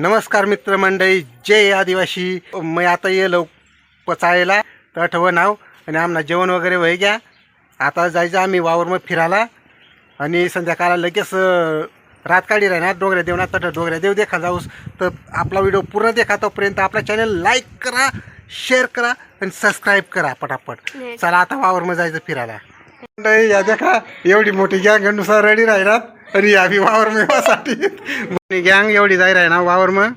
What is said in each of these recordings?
नमस्कार मित्रमंडळी जय आदिवासी. मी आता येलो पचायला. तर आठवं नाव आणि आम्हाला जेवण वगैरे वय घ्या. आता जायचं आम्ही वावर मग फिरायला. आणि संध्याकाळला लगेच रात काढी राहणार. डोंगऱ्या देवना तर डोंगऱ्या देव देखा जाऊस. तर आपला व्हिडिओ पूर्ण देखा तोपर्यंत आपला चॅनल लाईक करा शेअर करा आणि सबस्क्राईब करा पटापट. चला आता वावर मग जायचं फिरायला. या देखा एवढी मोठी गँगनुसार रेडी राहणार आणि या बी वावर मेवासाठी गँग एवढी जाय ना वावर मग.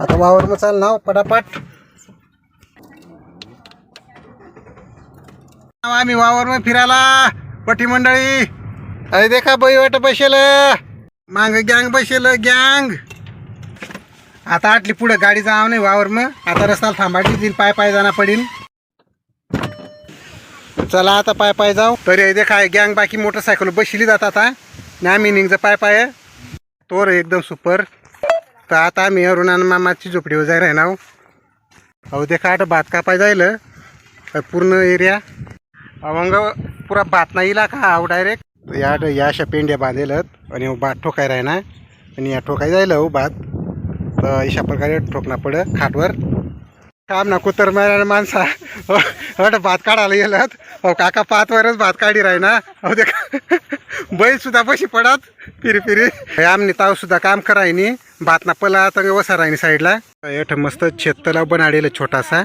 आता वावर मग चाल ना पटापट. आम्ही वावर मग फिरायला. पटी मंडळी. अरे देखा बाई वाट बसेल. मांग गँग बसेल गँग आता आटली पुढे गाडी जाव नाही वावर मग. आता रस्त्याला थांबायची तीन पाय पाय जाणार पडीन. चला आता पाय पाय जाऊ. तरी देखाय गँग बाकी मोटरसायकल बसली जात आता आणि आम्ही निघचं पाय पाय. तोर एकदम सुपर तर आता आम्ही अरुणान मामाची झोपडीवर जाय राहणार. अहो देखा आता भात कापाय जाईल पूर्ण एरिया अवंग पुरा भात नाही इला का अहो डायरेक्ट या या अशा पेंड्या बांधेलत आणि भात ठोकाय राहणार. आणि या ठोकाय जाईल हो भात. तर अशा प्रकारे ठोकणं पड खाटवर. काम ना कुतर मारा माणसा. हट भात काढायला गेलात. अहो काका पातवरच भात काढी राही ना. अहो ते बैल सुद्धा पैसे पडत फिरी फिरी. आमने ताव सुद्धा काम करायनी भात ना पला तर वसा राहिनी साईडला. एठ मस्त शेत तलाव बनाडेल छोटासा.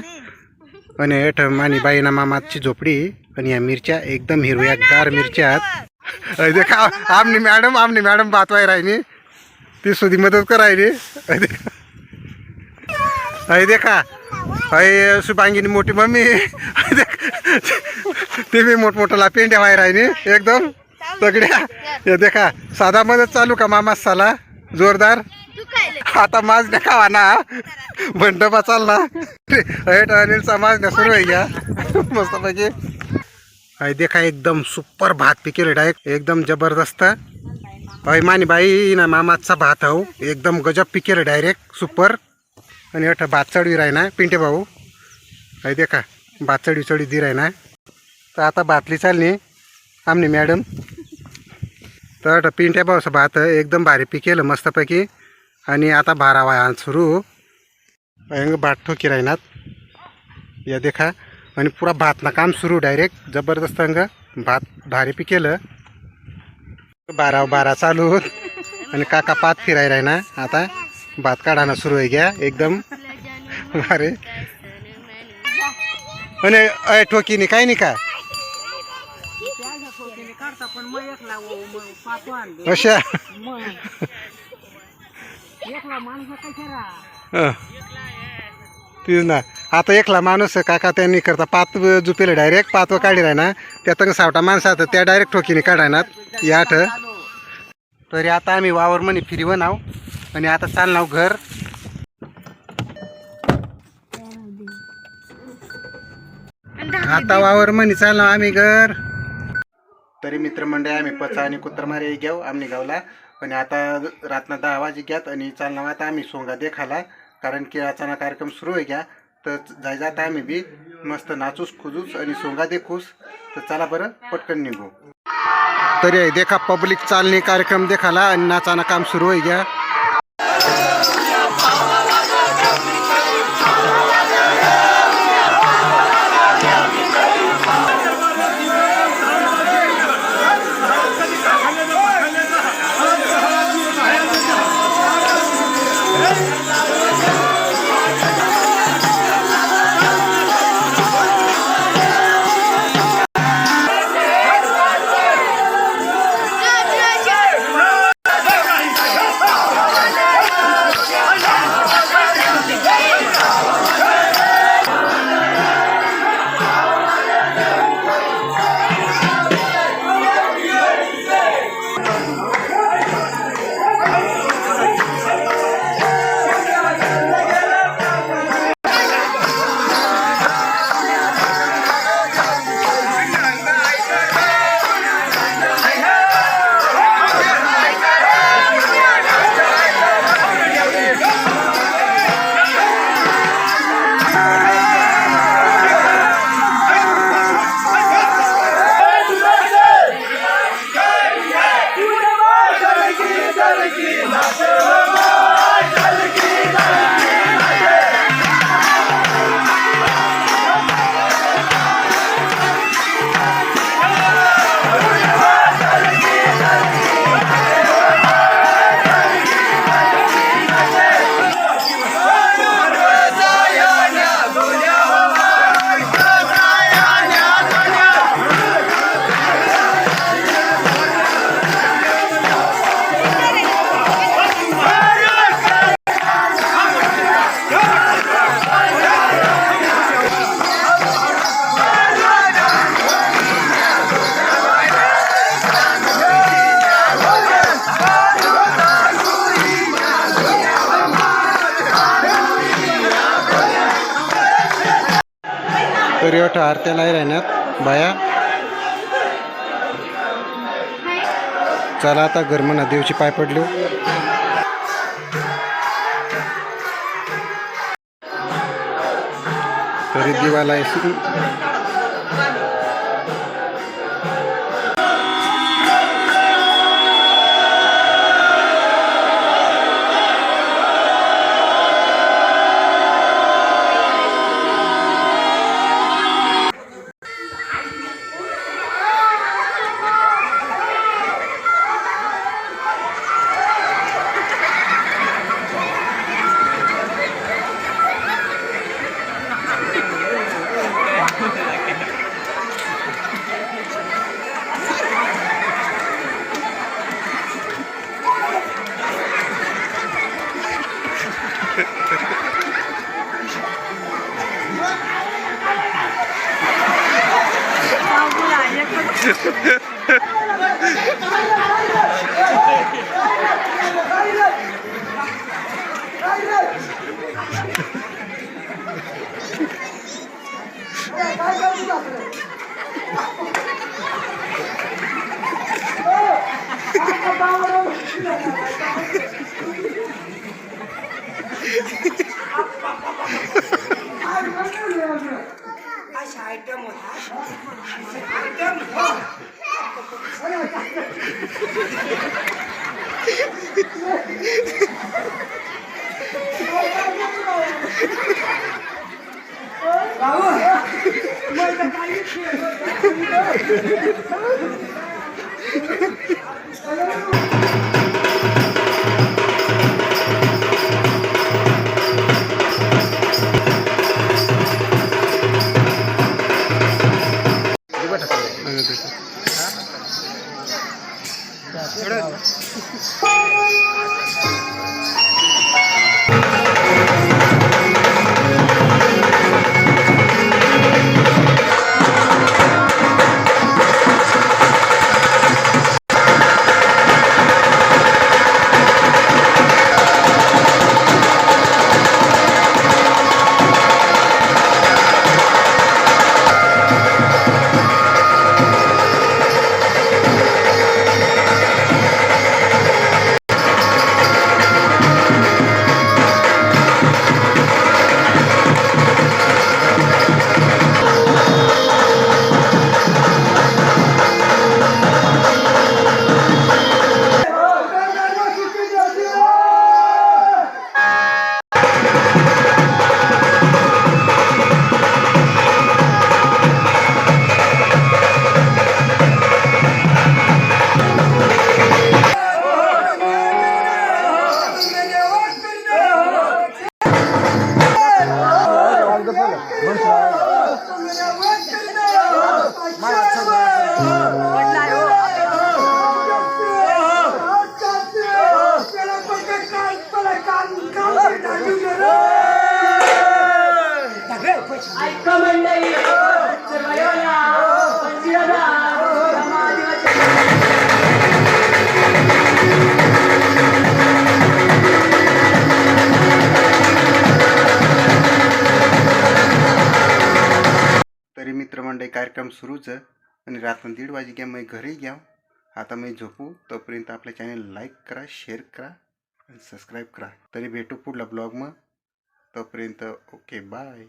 आणि एठ मानी बाईना मामाची झोपडी आणि या मिरच्या एकदम हिरव्या गार मिरच्या आहेत. देखा आमनी मॅडम आमनी मॅडम भात वाय राहिनी ती सुधी मदत करायली. अय देखा देखा अय शुभांगीनी मोठी मम्मी. अय देख. ते मी मोठमोठाला पेंड्या व्हाय राहिनी एकदम. तगड्या. हे देखा साधा मदत चालू का मामा साला? जोरदार. आता माजण्या खावा ना. मंडपा चालला अयट अनिलचा माजण्या सुरू आहे घ्या मस्तपैकी. अय देखा एकदम सुपर भात पिकेल डायरेक्ट. एकदम जबरदस्त. अय मानी बाई ना मामाचा भात हो एकदम गजब पिकेल डायरेक्ट. सुपर. आणि अठ भात चढवी राही ना पिंटे भाऊ. अय देखा भात चढवी चढवी दी राही ना. तर आता भातली चालली आमने मॅडम. तर अठ पिंट्या भाऊचं भात एकदम भारी पिकेलं मस्तपैकी. आणि आता भारा वाया सुरू. अंग भात ठोकी राहणार या देखा आणि पुरा भातना काम सुरू डायरेक्ट जबरदस्त अंग भात भारी पिकेलं बारा बारा चालू आणि काका पात फिराय राहिना आता. भात काढाना सुरू आहे घ्या एकदम. अरे. आणि अय ठोकीने काय नाही का? अशा. तीच ना. आता एकला माणूस काका त्यांनी करता. पात जुपेले डायरेक्ट पातव काढी राहणार त्यात सावटा माणसं आता त्या डायरेक्ट ठोकीने काढायनात या आठ. तरी आता आम्ही वावर म्हणे फिरी नाव आणि आता चालनाव घर. आता वावर म्हणे चालनाव आम्ही घर. तरी मित्रमंडळी आम्ही पचा आणि कुत्रमारे घेऊ आम्ही गावला. आणि आता रातना दहा वाजे घ्यात आणि चालना आता आम्ही सोंगा देखाला कारण की अचानक कार्यक्रम सुरू आहे घ्या. तर जाय जाता आम्ही बी. मस्त नाचूस खुजूस आणि सोंगा देखूस. तर चला बरं पटकन निघू. तरी देखा पब्लिक चालणी कार्यक्रम देखाला आणि नाचाना काम सुरू आहे घ्या. तरी आरत्या नाही राहण्यात बाया. चला आता गरम देवची पाय पडलो. तरी दिवाला अशा Bravo! मित्रमंडळी कार्यक्रम सुरूच आणि रात्र दीड वाजे घ्या मी घरी घ्या. आता मी झोपू तोपर्यंत आपल्या चॅनल लाईक करा शेअर करा आणि सबस्क्राईब करा. तरी भेटू पुढला ब्लॉग मग. तोपर्यंत ओके बाय